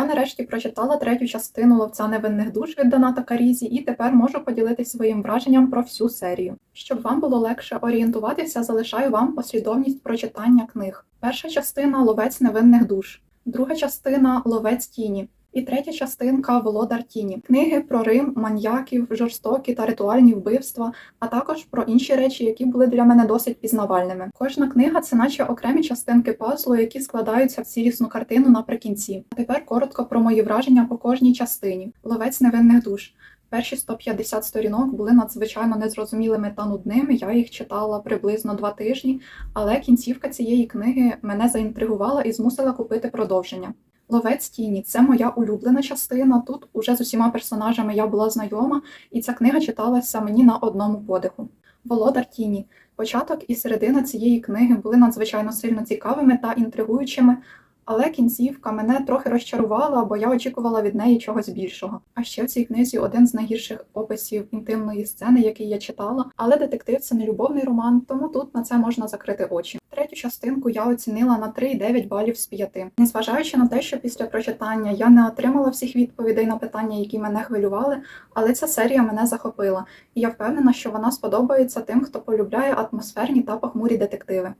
Я нарешті прочитала третю частину ловця невинних душ від Доната Карізі і тепер можу поділитись своїм враженням про всю серію. Щоб вам було легше орієнтуватися, залишаю вам послідовність прочитання книг. Перша частина ловець невинних душ, друга частина ловець тіні. І третя частинка Володар Тіні. Книги про Рим, маньяків, жорстокі та ритуальні вбивства, а також про інші речі, які були для мене досить пізнавальними. Кожна книга це наче окремі частинки пазлу, які складаються в цілісну картину наприкінці. А тепер коротко про мої враження по кожній частині. Ловець невинних душ. Перші 150 сторінок були надзвичайно незрозумілими та нудними. Я їх читала приблизно два тижні, але кінцівка цієї книги мене заінтригувала і змусила купити продовження. Ловець тіні це моя улюблена частина. Тут уже з усіма персонажами я була знайома, і ця книга читалася мені на одному подиху. Володар тіні. Початок і середина цієї книги були надзвичайно сильно цікавими та інтригуючими, але кінцівка мене трохи розчарувала, бо я очікувала від неї чогось більшого. А ще в цій книзі один з найгірших описів інтимної сцени, який я читала. Але детектив це не любовний роман, тому тут на це можна закрити очі. Третю частинку я оцінила на 3,9 балів з 5. Незважаючи на те, що після прочитання я не отримала всіх відповідей на питання, які мене хвилювали, але ця серія мене захопила, і я впевнена, що вона сподобається тим, хто полюбляє атмосферні та похмурі детективи.